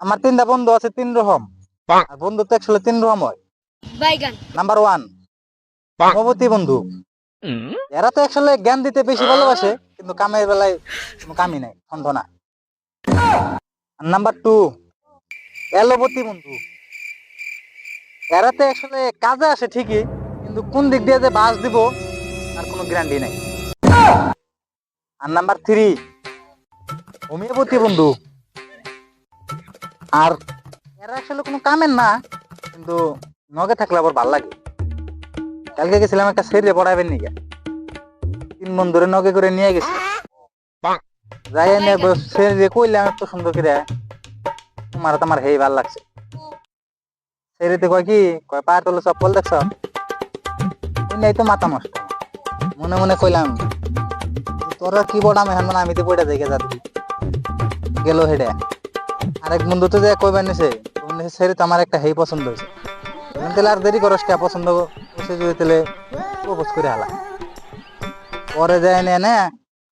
আমার তিনটা বন্ধু আছে তিন রকম। আর বন্ধু তো একসাথে তিন রকম হয় নাম্বার ওয়ান মমতি বন্ধু। এরা তো একসাথে জ্ঞান দিতে বেশি ভালোবাসে কিন্তু কামের বেলায় কোনো কামই নাই সন্দেহ না নাম্বার টু এলোপতি বন্ধু। এরা তো একসাথে কাজে আসে ঠিকই কিন্তু কোন দিক দিয়ে যে বাস দিব তার কোনো গ্যারান্টি নাই। আর নাম্বার থ্রি হোমিওপতি বন্ধু। আর এরা আসলে কোনো কামের না, কিন্তু নগে থাকলে আবার ভালো লাগে। কালকে গেছিলাম একটা সেরে পড়াবেন নিকে। তিন মন ধরে নগে করে নিয়ে গেছি। যাই এনে সেরে কইলাম এত সুন্দর করে, তোমার তোমার হেই ভালো লাগছে। সেরেতে কয় কি, কয় পায়ের তলে চপ্পল দেখছ? নাই তো মাথা নষ্ট। মনে মনে কইলাম, তোরা কি বড়াম এখন মানে আমি তো বইটা দেখে যাচ্ছি গেল হেডে। আরেক বন্ধু তো যে কইবার নিছে সেরে তো আমার একটা হেই পছন্দ হয়েছে তাহলে আর দেরি করস কে, পছন্দ করছে যদি তাহলে প্রপোজ করে হালা। পরে যায় নে না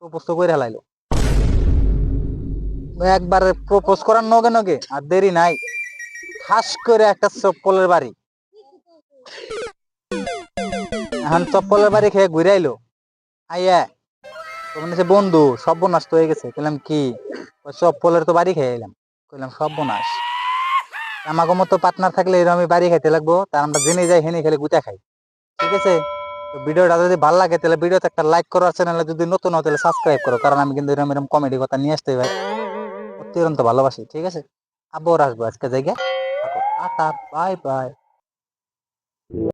প্রপোজ তো করে হালাইলো। একবার প্রপোজ করার নগে নগে, আর দেরি নাই। খাস করে একটা চপ্পলের বাড়ি। এখন চপ্পলের বাড়ি খেয়ে ঘুরে আইলো। আইয়া হচ্ছে বন্ধু সর্বনাশ তো হয়ে গেছে। কইলাম কি? সব চপ্পলের তো বাড়ি খেয়ে এলাম। কইলাম সর্বনাশ আমাকে মতো পার্টনার থাকলে এরকম আমি বাড়ি খাইতে লাগবো তার আমরা জেনে যাই, হেনে খেলে গুতা খাই। ঠিক আছে? তো ভিডিওটা যদি ভালো লাগে, তাহলে ভিডিওতে একটা লাইক করো, আর চ্যানেলে যদি নতুন হও, তাহলে সাবস্ক্রাইব করো, কারণ আমি কিন্তু এরকম এরকম কমেডি কথা নিয়ে আসতে ভাই। অত্যন্ত ভালোবাসি, ঠিক আছে? আবার আসব আজকে জায়গা টাটা বাই বাই